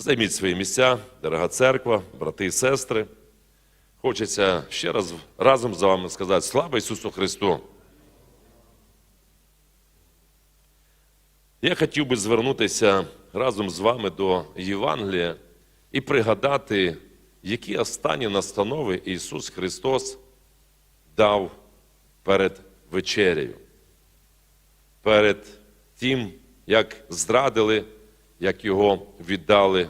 Займіть свої місця, дорога церква, брати і сестри. Хочеться ще раз разом з вами сказати слава Ісусу Христу. Я хотів би звернутися разом з вами до Євангелія і пригадати, які останні настанови Ісус Христос дав перед вечерею, перед тим, як зрадили, як його віддали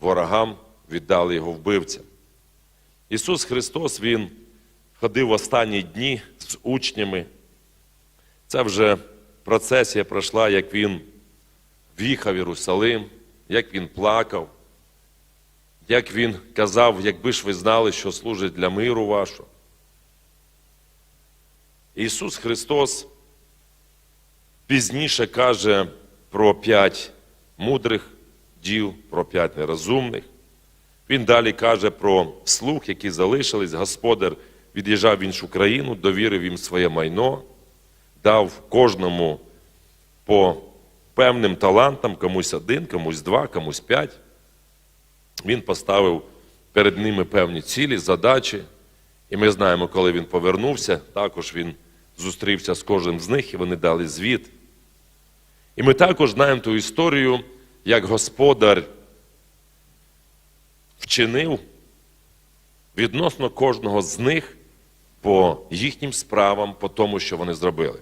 ворогам, віддали його вбивцям. Ісус Христос, Він ходив останні дні з учнями. Це вже процесія пройшла, як Він в'їхав в Єрусалим, як Він плакав, як Він казав, якби ж ви знали, що служить для миру вашого. Ісус Христос пізніше каже про п'ять мудрих діл, про п'ять нерозумних. Він далі каже про слуг, які залишились. Господар від'їжджав в іншу країну, довірив їм своє майно, дав кожному по певним талантам, комусь один, комусь два, комусь п'ять. Він поставив перед ними певні цілі, задачі. І ми знаємо, коли він повернувся, також він зустрівся з кожним з них, і вони дали звіт. І ми також знаємо ту історію, як господар вчинив відносно кожного з них по їхнім справам, по тому, що вони зробили.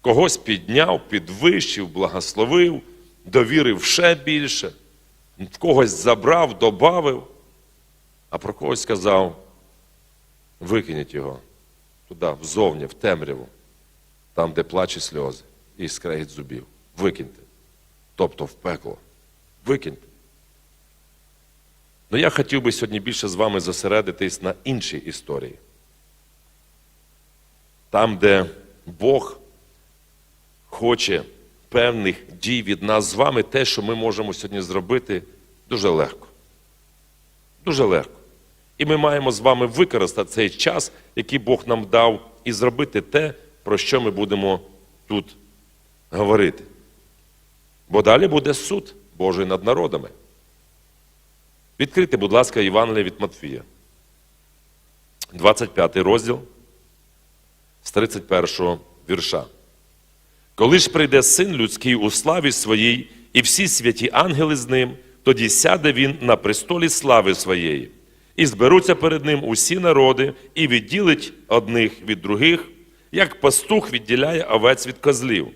Когось підняв, підвищив, благословив, довірив ще більше, когось забрав, добавив, а про когось сказав, викиніть його туди, взовні, в темряву, там, де плаче сльози і скрегіт зубів. Викиньте. Тобто в пекло. Викиньте. Ну я хотів би сьогодні більше з вами зосередитись на іншій історії. Там, де Бог хоче певних дій від нас з вами, те, що ми можемо сьогодні зробити, дуже легко. Дуже легко. І ми маємо з вами використати цей час, який Бог нам дав, і зробити те, про що ми будемо тут говорити. Бо далі буде суд Божий над народами. Відкрийте, будь ласка, Євангелія від Матфія. 25 розділ з 31 вірша. Коли ж прийде син людський у славі своїй, і всі святі ангели з ним, тоді сяде він на престолі слави своєї, і зберуться перед ним усі народи, і відділить одних від других, як пастух відділяє овець від козлів,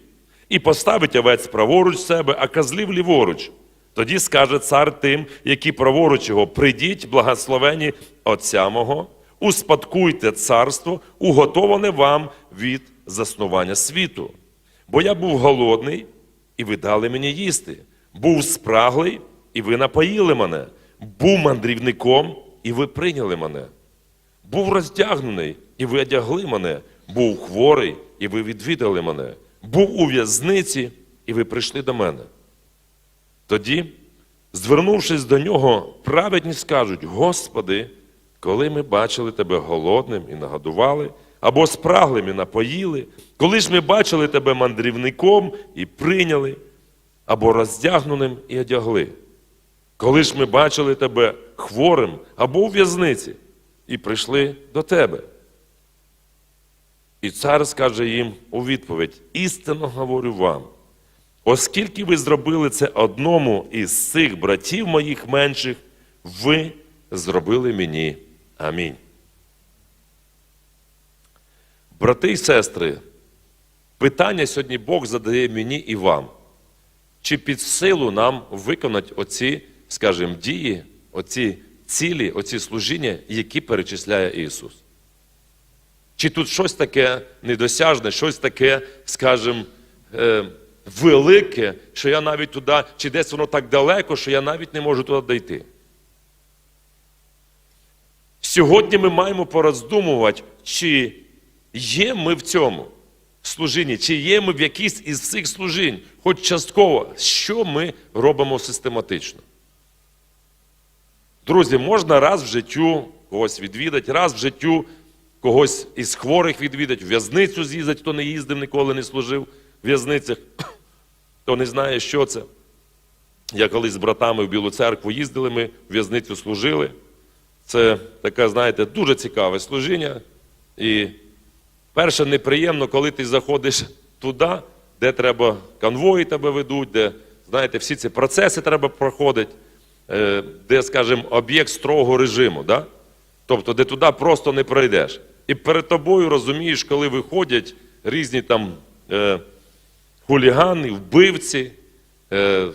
і поставить овець праворуч себе, а козлів ліворуч. Тоді скаже цар тим, які праворуч його, прийдіть, благословені Отця мого, успадкуйте царство, уготоване вам від заснування світу. Бо я був голодний, і ви дали мені їсти, був спраглий, і ви напоїли мене, був мандрівником, і ви прийняли мене. Був роздягнений, і ви одягли мене, був хворий, і ви відвідали мене, був у в'язниці, і ви прийшли до мене. Тоді, звернувшись до нього, праведні скажуть: Господи, коли ми бачили Тебе голодним і нагодували, або спраглим і напоїли, коли ж ми бачили Тебе мандрівником і прийняли, або роздягненим і одягли, коли ж ми бачили Тебе хворим або у в'язниці, і прийшли до Тебе. І цар скаже їм у відповідь: істинно говорю вам. Оскільки ви зробили це одному із цих братів моїх менших, ви зробили мені. Амінь. Брати і сестри, питання сьогодні Бог задає мені і вам. Чи під силу нам виконати оці, скажімо, дії, оці цілі, оці служіння, які перечисляє Ісус? Чи тут щось таке недосяжне, щось таке, скажімо, е, велике, що я навіть туди, чи десь воно так далеко, що я навіть не можу туди дійти. Сьогодні ми маємо пороздумувати, чи є ми в цьому служінні, чи є ми в якійсь із цих служінь, хоч частково, що ми робимо систематично. Друзі, можна раз в життю когось відвідати, раз в життю когось із хворих відвідати, в в'язницю з'їздити, хто не їздив, ніколи не служив в в'язницях, хто не знає, що це. Я колись з братами в Білу церкву їздили, ми в в'язницю служили. Це таке, знаєте, дуже цікаве служіння. І перше неприємно, коли ти заходиш туди, де треба конвої тебе ведуть, де, знаєте, всі ці процеси треба проходити, е, де, скажімо, об'єкт строгого режиму. Да? Тобто, де туди просто не пройдеш. І перед тобою розумієш, коли виходять різні там е, хулігани, вбивці, е,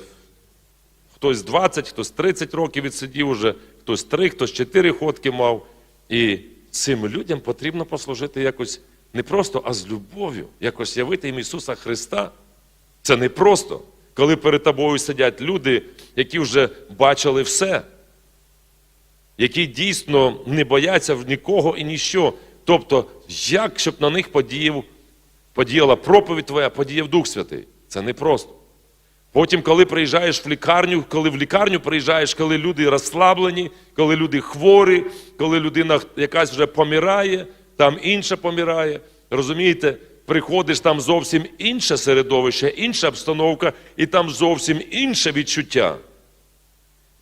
хтось 20, хтось 30 років відсидів уже, хтось 3, хтось 4 ходки мав. І цим людям потрібно послужити якось не просто, а з любов'ю, якось явити їм Ісуса Христа. Це не просто, коли перед тобою сидять люди, які вже бачили все, які дійсно не бояться в нікого і ніщо. Тобто, як щоб на них подіяв, подіяла проповідь твоя, подіяв Дух Святий. Це не просто. Потім, коли приїжджаєш в лікарню, коли в лікарню приїжджаєш, коли люди розслаблені, коли люди хворі, коли людина якась вже помирає, там інша помирає. Розумієте, приходиш там зовсім інше середовище, інша обстановка, і там зовсім інше відчуття.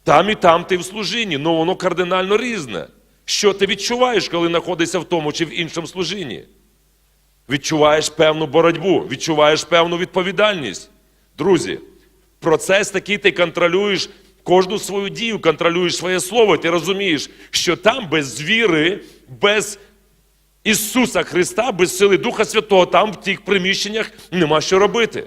Там і там ти в служінні, але воно кардинально різне. Що ти відчуваєш, коли знаходишся в тому чи в іншому служінні? Відчуваєш певну боротьбу, відчуваєш певну відповідальність. Друзі, процес такий ти контролюєш кожну свою дію, контролюєш своє слово. Ти розумієш, що там без віри, без Ісуса Христа, без сили Духа Святого, там в тих приміщеннях нема що робити.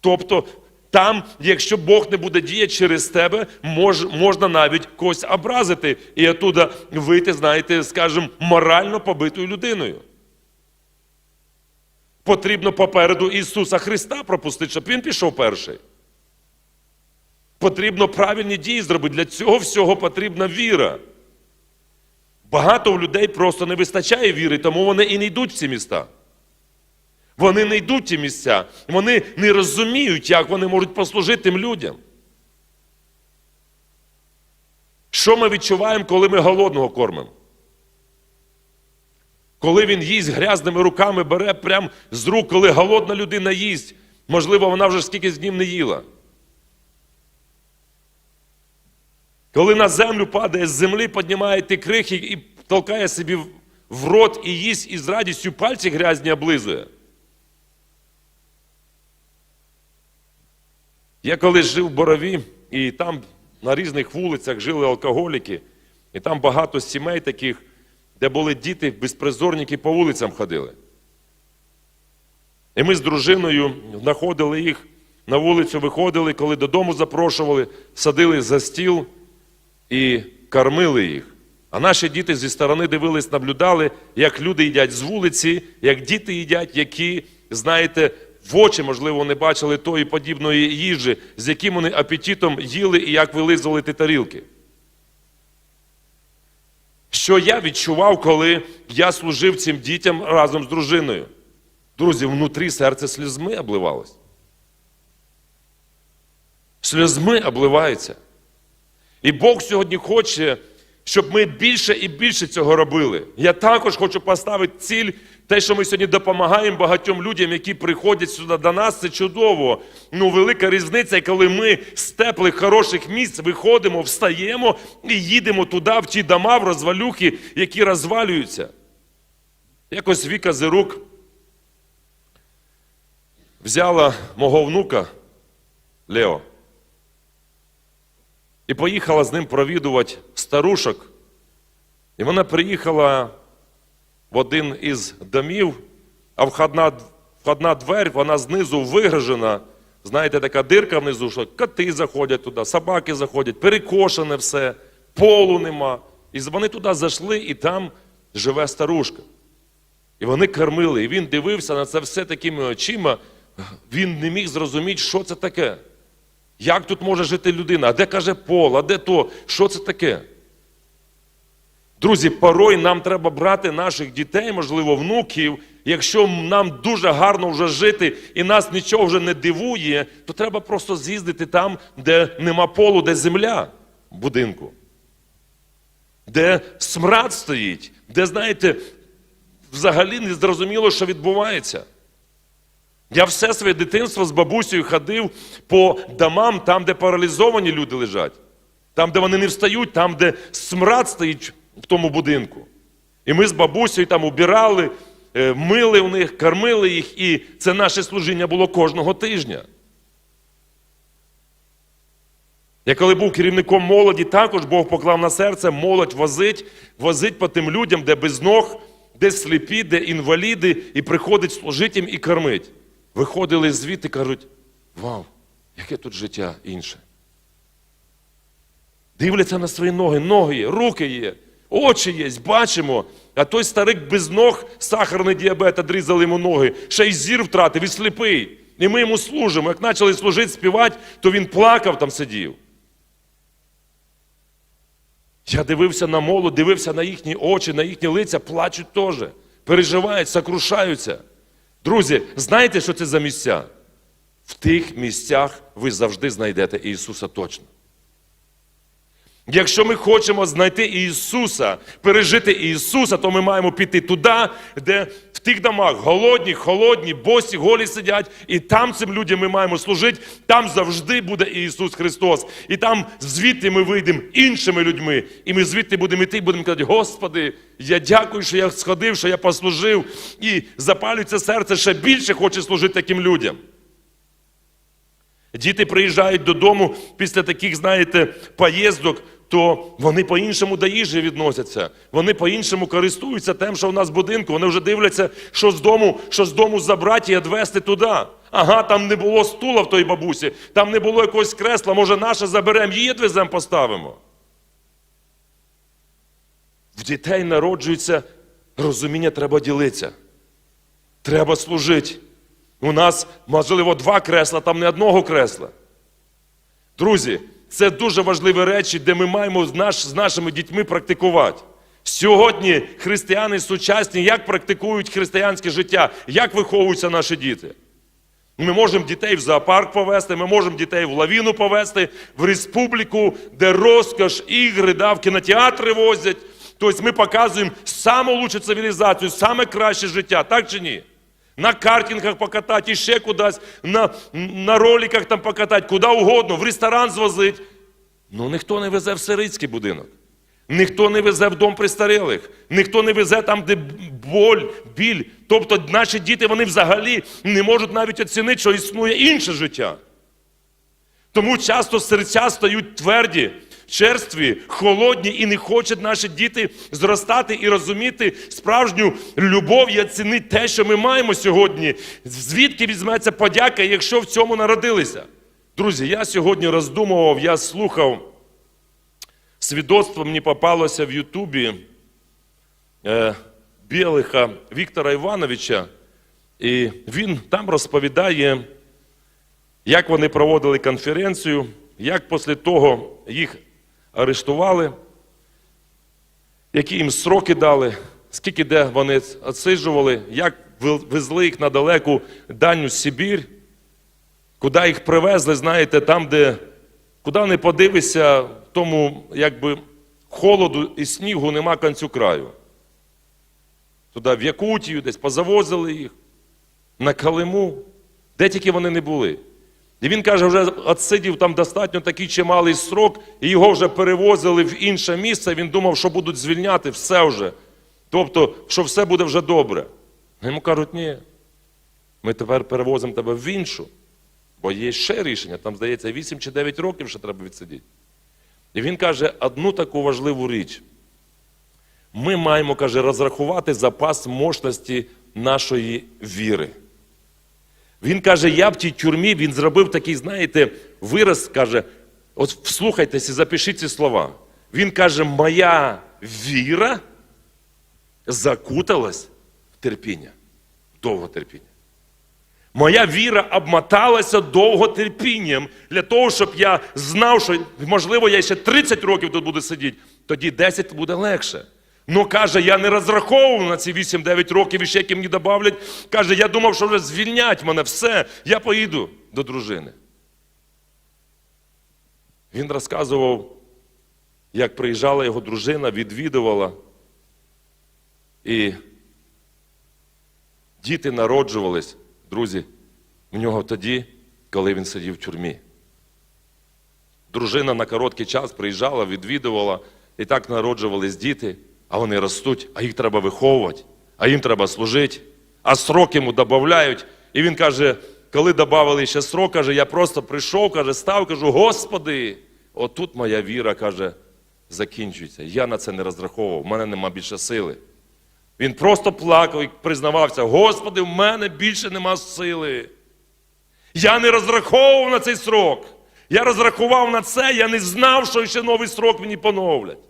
Тобто, там, якщо Бог не буде діяти через тебе, мож, можна навіть когось образити і оттуда вийти, знаєте, скажімо, морально побитою людиною. Потрібно попереду Ісуса Христа пропустити, щоб Він пішов перший. Потрібно правильні дії зробити. Для цього всього потрібна віра. Багато людей просто не вистачає віри, тому вони і не йдуть в ці міста. Вони не йдуть ті місця. Вони не розуміють, як вони можуть послужити тим людям. Що ми відчуваємо, коли ми голодного кормимо? Коли він їсть грязними руками, бере прямо з рук, коли голодна людина їсть, можливо, вона вже скільки ним не їла. Коли на землю падає з землі, піднімає ті крихи і толкає собі в рот і їсть, і з радістю пальці грязні облизує. Я колись жив в Борові, і там на різних вулицях жили алкоголіки, і там багато сімей таких, де були діти, безпризорники по вулицям ходили. І ми з дружиною знаходили їх на вулицю, виходили, коли додому запрошували, садили за стіл і кормили їх. А наші діти зі сторони дивились, наблюдали, як люди їдять з вулиці, як діти їдять, які, знаєте, в очі, можливо, не бачили тої подібної їжі, з яким вони апетитом їли і як вилизували ті тарілки. Що я відчував, коли я служив цим дітям разом з дружиною? Друзі, внутрі серце слізьми обливалось. Сльозми обливаються. І Бог сьогодні хоче, щоб ми більше і більше цього робили. Я також хочу поставити ціль, те, що ми сьогодні допомагаємо багатьом людям, які приходять сюди до нас, це чудово. Ну, велика різниця, коли ми з теплих, хороших місць виходимо, встаємо і їдемо туди, в ті дома, в розвалюхи, які розвалюються. Якось Віка Зирук взяла мого внука Лео і поїхала з ним провідувати старушок. І вона приїхала в один із домів, а входна, входна двері, вона знизу вигрожена. Знаєте, така дирка внизу, що коти заходять туди, собаки заходять, перекошене все, полу нема. І вони туди зайшли, і там живе старушка. І вони кормили, і він дивився на це все такими очима, він не міг зрозуміти, що це таке. Як тут може жити людина? А де каже пол, а де то? Що це таке? Друзі, порой нам треба брати наших дітей, можливо, внуків. Якщо нам дуже гарно вже жити і нас нічого вже не дивує, то треба просто з'їздити там, де нема полу, де земля будинку, де смрад стоїть, де, знаєте, взагалі не зрозуміло, що відбувається. Я все своє дитинство з бабусею ходив по домам, там, де паралізовані люди лежать, там, де вони не встають, там, де смрад стоїть в тому будинку. І ми з бабусею там убирали, е, мили у них, кормили їх, і це наше служіння було кожного тижня. Я коли був керівником молоді, також Бог поклав на серце молодь возить, возить по тим людям, де без ног, де сліпі, де інваліди, і приходить служити їм і кормить. Виходили звідти, кажуть, вау, яке тут життя інше. Дивляться на свої ноги, ноги є, руки є, очі є, бачимо. А той старик без ног, сахарний діабет, одрізали йому ноги, ще й зір втратив, і сліпий. І ми йому служимо. Як почали служити, співати, то він плакав там сидів. Я дивився на молодь, дивився на їхні очі, на їхні лиця, плачуть теж, переживають, сокрушаються. Друзі, знаєте, що це за місця? В тих місцях ви завжди знайдете Ісуса точно. Якщо ми хочемо знайти Ісуса, пережити Ісуса, то ми маємо піти туди, де в тих домах голодні, холодні, босі, голі сидять, і там цим людям ми маємо служити. Там завжди буде Ісус Христос. І там звідти ми вийдемо іншими людьми. І ми звідти будемо йти і будемо казати, Господи, я дякую, що я сходив, що я послужив. І запалюється серце ще більше хоче служити таким людям. Діти приїжджають додому після таких, знаєте, поїздок, то вони по-іншому до їжі відносяться. Вони по-іншому користуються тим, що в нас в будинку. Вони вже дивляться, що з дому, що з дому забрати і відвезти туди. Ага, там не було стула в той бабусі, там не було якогось кресла, може наше заберемо, її відвеземо, поставимо. В дітей народжується розуміння, треба ділитися. Треба служити. У нас, можливо, два кресла, там не одного кресла. Друзі, це дуже важливі речі, де ми маємо наш, з нашими дітьми практикувати. Сьогодні християни сучасні як практикують християнське життя, як виховуються наші діти. Ми можемо дітей в зоопарк повезти, ми можемо дітей в лавіну повезти, в республіку, де розкош, ігри, да, в кінотеатри возять. Тобто ми показуємо саму лучшу цивілізацію, саме краще життя, так чи ні? На картингах покатати, і ще кудись, на, на роликах там покатати, куди угодно, в ресторан звозить. Ну ніхто не везе в сирийський будинок. Ніхто не везе в дом престарілих, ніхто не везе там, де боль, біль. Тобто наші діти вони взагалі не можуть навіть оцінити, що існує інше життя. Тому часто серця стають тверді, черстві, холодні і не хочуть наші діти зростати і розуміти справжню любов і оцінити те, що ми маємо сьогодні. Звідки візьметься подяка, якщо в цьому народилися? Друзі, я сьогодні роздумував, я слухав свідоцтво мені попалося в Ютубі е, Білиха Віктора Івановича, і він там розповідає, як вони проводили конференцію, як після того їх арештували, які їм сроки дали, скільки де вони відсиджували, як везли їх на далеку дальню Сибір, куди їх привезли, знаєте, там, де куди не подивишся, тому якби холоду і снігу нема концю краю. Туди в Якутію десь позавозили їх, на Калиму, де тільки вони не були. І він каже, вже відсидів там достатньо такий чималий срок, і його вже перевозили в інше місце. Він думав, що будуть звільняти все вже. Тобто, що все буде вже добре. Йому кажуть, ні, ми тепер перевозимо тебе в іншу, бо є ще рішення, там, здається, 8 чи 9 років ще треба відсидіти. І він каже одну таку важливу річ. Ми маємо, каже, розрахувати запас мощності нашої віри. Він каже, я в тій тюрмі, він зробив такий, знаєте, вираз, каже, от вслухайтеся, запишіть ці слова. Він каже, моя віра закуталась в терпіння, довго терпіння. Моя віра обмоталася довго терпінням для того, щоб я знав, що, можливо, я ще 30 років тут буду сидіти, тоді 10 буде легше. Ну, каже, я не розраховував на ці 8-9 років і ще які мені додавлять. Каже, я думав, що вже звільнять мене, все, я поїду до дружини. Він розказував, як приїжджала його дружина, відвідувала, і діти народжувались, друзі, в нього тоді, коли він сидів в тюрмі. Дружина на короткий час приїжджала, відвідувала, і так народжувались діти, а вони ростуть, а їх треба виховувати, а їм треба служити, а срок йому додають. І він каже, коли додали ще срок, каже, я просто прийшов, каже, став, кажу, Господи, отут моя віра, каже, закінчується. Я на це не розраховував, в мене нема більше сили. Він просто плакав і признавався: Господи, в мене більше нема сили. Я не розраховував на цей срок. Я розрахував на це, я не знав, що ще новий срок мені поновлять.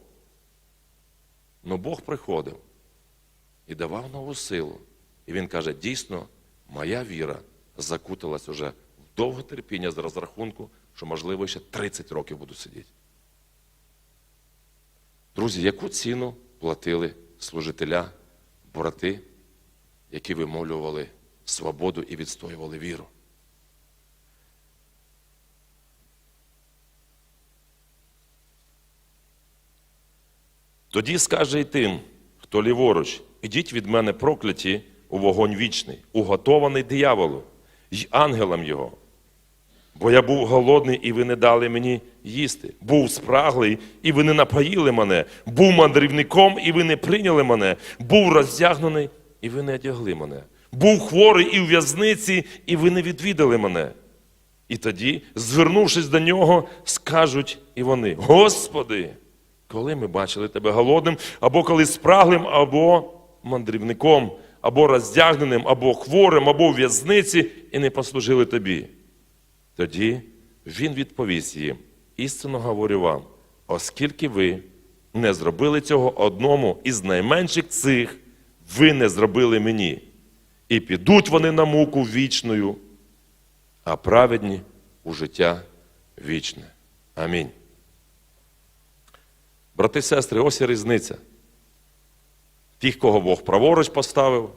Но Бог приходив і давав нову силу. І він каже: дійсно, моя віра закуталась уже в довге терпіння з розрахунку, що, можливо, ще 30 років буду сидіти. Друзі, яку ціну платили служителя, брати, які вимолювали свободу і відстоювали віру? Тоді скаже й тим, хто ліворуч, ідіть від мене прокляті у вогонь вічний, уготований дияволу й ангелам його. Бо я був голодний, і ви не дали мені їсти. Був спраглий, і ви не напоїли мене. Був мандрівником, і ви не прийняли мене. Був роздягнений, і ви не одягли мене. Був хворий і в в'язниці, і ви не відвідали мене. І тоді, звернувшись до нього, скажуть і вони: Господи, коли ми бачили тебе голодним, або коли спраглим, або мандрівником, або роздягненим, або хворим, або в в'язниці, і не послужили тобі. Тоді він відповість їм: істинно говорю вам, оскільки ви не зробили цього одному із найменших цих, ви не зробили мені. І підуть вони на муку вічною, а праведні у життя вічне. Амінь. Брати і сестри, ось і різниця. Тих, кого Бог праворуч поставив,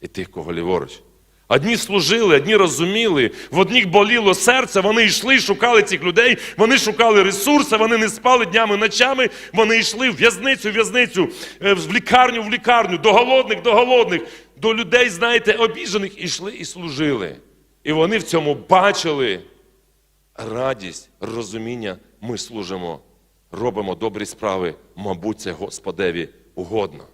і тих, кого ліворуч. Одні служили, одні розуміли, в одних боліло серце, вони йшли, шукали цих людей, вони шукали ресурси, вони не спали днями, ночами, вони йшли в в'язницю, в в'язницю, е, в лікарню, в лікарню, до голодних, до голодних, до людей, знаєте, обіжених, йшли і служили. І вони в цьому бачили радість, розуміння, ми служимо, робимо добрі справи, мабуть, це Господеві угодно.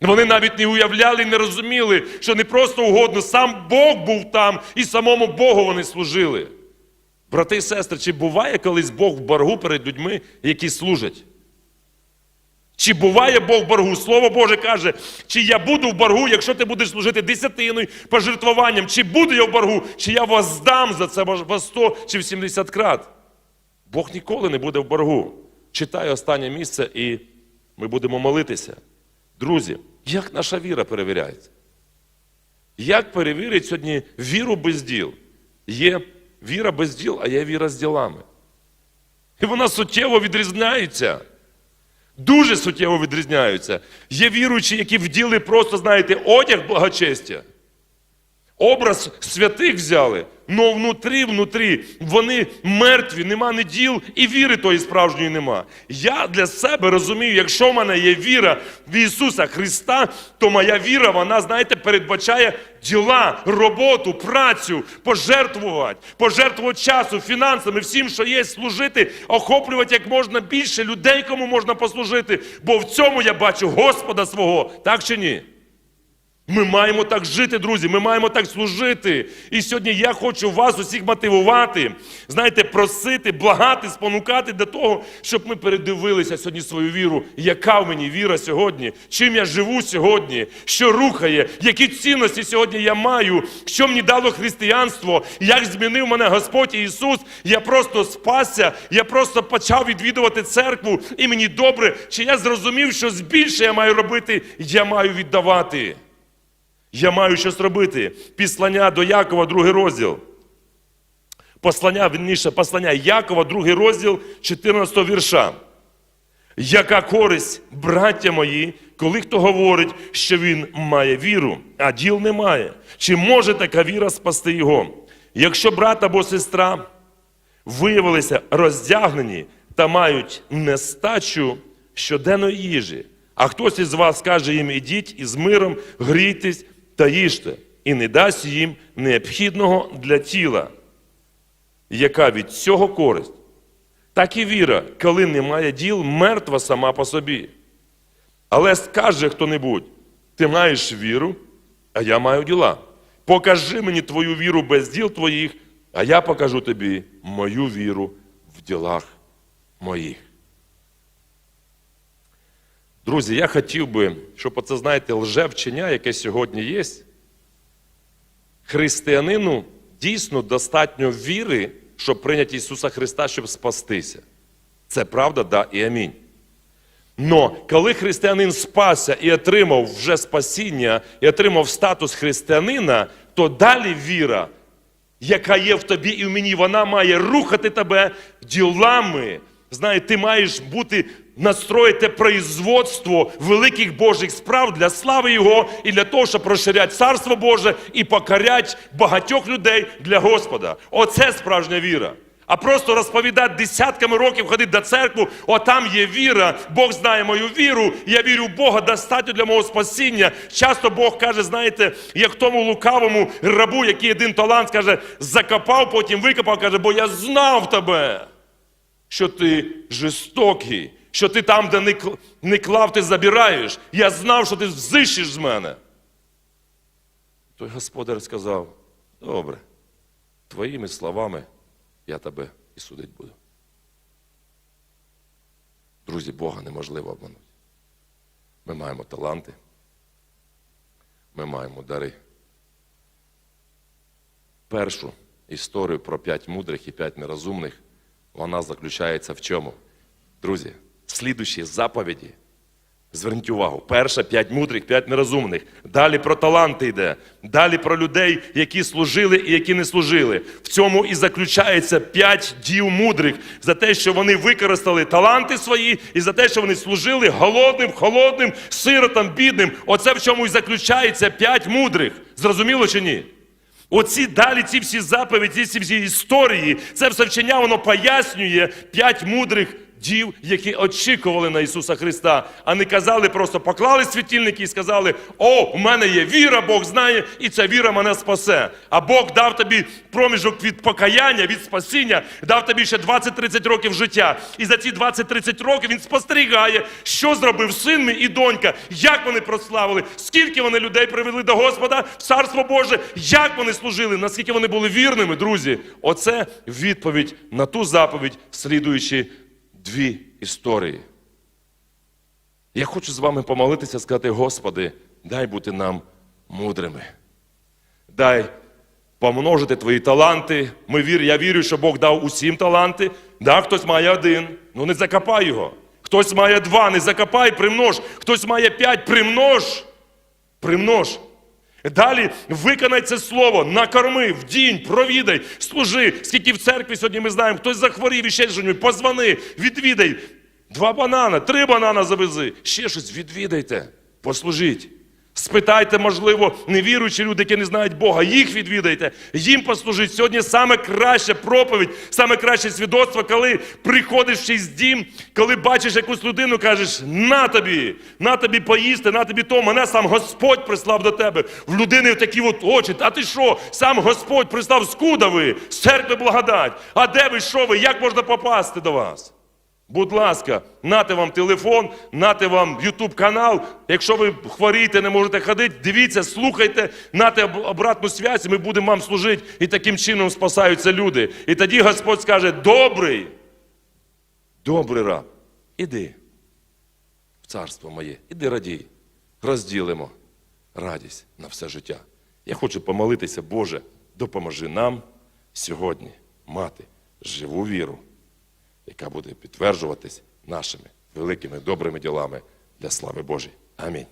Вони навіть не уявляли, не розуміли, що не просто угодно, сам Бог був там, і самому Богу вони служили. Брати і сестри, чи буває колись Бог в боргу перед людьми, які служать? Чи буває Бог в боргу? Слово Боже каже, чи я буду в боргу, якщо ти будеш служити десятиною, пожертвуванням, чи буду я в боргу, чи я воздам за це во 100 чи в 70 крат. Бог ніколи не буде в боргу. Читай останнє місце, і ми будемо молитися. Друзі, як наша віра перевіряється? Як перевірить сьогодні віру без діл? Є віра без діл, а є віра з ділами. І вона суттєво відрізняється. Дуже суттєво відрізняються. Є віруючі, які вділи просто, знаєте, одяг благочестя. Образ святих взяли, але внутрі, внутрі вони мертві, нема ні діл і віри тої справжньої нема. Я для себе розумію, якщо в мене є віра в Ісуса Христа, то моя віра, вона, знаєте, передбачає діла, роботу, працю, пожертвувати, пожертвувати часу, фінансами, всім, що є, служити, охоплювати як можна більше людей, кому можна послужити. Бо в цьому я бачу Господа свого, так чи ні? Ми маємо так жити, друзі, ми маємо так служити. І сьогодні я хочу вас усіх мотивувати, знаєте, просити, благати, спонукати для того, щоб ми передивилися сьогодні свою віру. Яка в мені віра сьогодні? Чим я живу сьогодні? Що рухає? Які цінності сьогодні я маю? Що мені дало християнство? Як змінив мене Господь Ісус? Я просто спасся, я просто почав відвідувати церкву, і мені добре. Чи я зрозумів, що більше я маю робити, я маю віддавати? Я маю щось робити. Післання до Якова, другий розділ. Послання, вірніше, послання Якова, другий розділ 14 вірша. Яка користь, браття мої, коли хто говорить, що він має віру, а діл не має? Чи може така віра спасти його? Якщо брат або сестра виявилися роздягнені та мають нестачу щоденної їжі, а хтось із вас каже їм, ідіть із миром, грійтесь та їжте. і не дасть їм необхідного для тіла, яка від цього користь. Так і віра, коли немає діл, мертва сама по собі. Але скаже хто-небудь, ти маєш віру, а я маю діла. Покажи мені твою віру без діл твоїх, а я покажу тобі мою віру в ділах моїх. Друзі, я хотів би, щоб оце, знаєте, лжевчення, яке сьогодні є, християнину дійсно достатньо віри, щоб прийняти Ісуса Христа, щоб спастися. Це правда, да і амінь. Но коли християнин спасся і отримав вже спасіння, і отримав статус християнина, то далі віра, яка є в тобі і в мені, вона має рухати тебе ділами. Знаєте, ти маєш бути настроїти производство великих Божих справ для слави Його і для того, щоб розширяти Царство Боже і покорять багатьох людей для Господа. Оце справжня віра. А просто розповідати десятками років ходити до церкви, о там є віра, Бог знає мою віру, я вірю в Бога, достатньо для мого спасіння. Часто Бог каже, знаєте, як тому лукавому рабу, який один талант каже, закопав, потім викопав, каже, бо я знав тебе, що ти жорстокий, що ти там, де не, клав, ти забираєш. Я знав, що ти зищиш з мене. Той господар сказав: добре, твоїми словами я тебе і судить буду. Друзі, Бога неможливо обманути. Ми маємо таланти, ми маємо дари. Першу історію про п'ять мудрих і п'ять нерозумних, вона заключається в чому? Друзі, слідущі заповіді. Зверніть увагу, перша п'ять мудрих, п'ять нерозумних. Далі про таланти йде. Далі про людей, які служили і які не служили. В цьому і заключається п'ять дів мудрих за те, що вони використали таланти свої, і за те, що вони служили голодним, холодним, сиротам, бідним. Оце в чому і заключається п'ять мудрих. Зрозуміло чи ні? Оці далі ці всі заповіді, ці всі історії, це все вчення, воно пояснює п'ять мудрих дів, які очікували на Ісуса Христа, а не казали просто поклали світильники і сказали: О, у мене є віра, Бог знає, і ця віра мене спасе. А Бог дав тобі проміжок від покаяння, від спасіння, дав тобі ще 20-30 років життя. І за ці 20-30 років він спостерігає, що зробив син мій і донька, як вони прославили, скільки вони людей привели до Господа в Царство Боже, як вони служили, наскільки вони були вірними, друзі. Оце відповідь на ту заповідь, слідуючи дві історії. Я хочу з вами помолитися, сказати, Господи, дай бути нам мудрими. Дай помножити твої таланти. Ми вір, я вірю, що Бог дав усім таланти. Да, хтось має один, ну не закопай його. Хтось має два, не закопай, примнож. Хтось має п'ять, примнож. Примнож. Далі виконай це слово, накорми, вдінь, провідай, служи. Скільки в церкві сьогодні ми знаємо, хтось захворів і ще щось, позвони, відвідай. Два банана, три банана завези, ще щось відвідайте, послужіть. Спитайте, можливо, невіруючі люди, які не знають Бога, їх відвідайте, їм послужіть. Сьогодні саме краща проповідь, саме краще свідоцтво, коли приходиш в чийсь дім, коли бачиш якусь людину, кажеш, на тобі, на тобі поїсти, на тобі то, мене сам Господь прислав до тебе. В людини такі от очі. А ти що? Сам Господь прислав, скуда ви? З церкви благодать. А де ви, що ви? Як можна попасти до вас? Будь ласка, нате вам телефон, нате вам YouTube канал. Якщо ви хворієте, не можете ходити, дивіться, слухайте, нате обратну зв'язь, і ми будемо вам служити, і таким чином спасаються люди. І тоді Господь скаже: добрий, добрий раб, іди в царство моє, іди радій, розділимо радість на все життя. Я хочу помолитися, Боже, допоможи нам сьогодні мати живу віру яка буде підтверджуватись нашими великими добрими ділами для слави Божої. Амінь.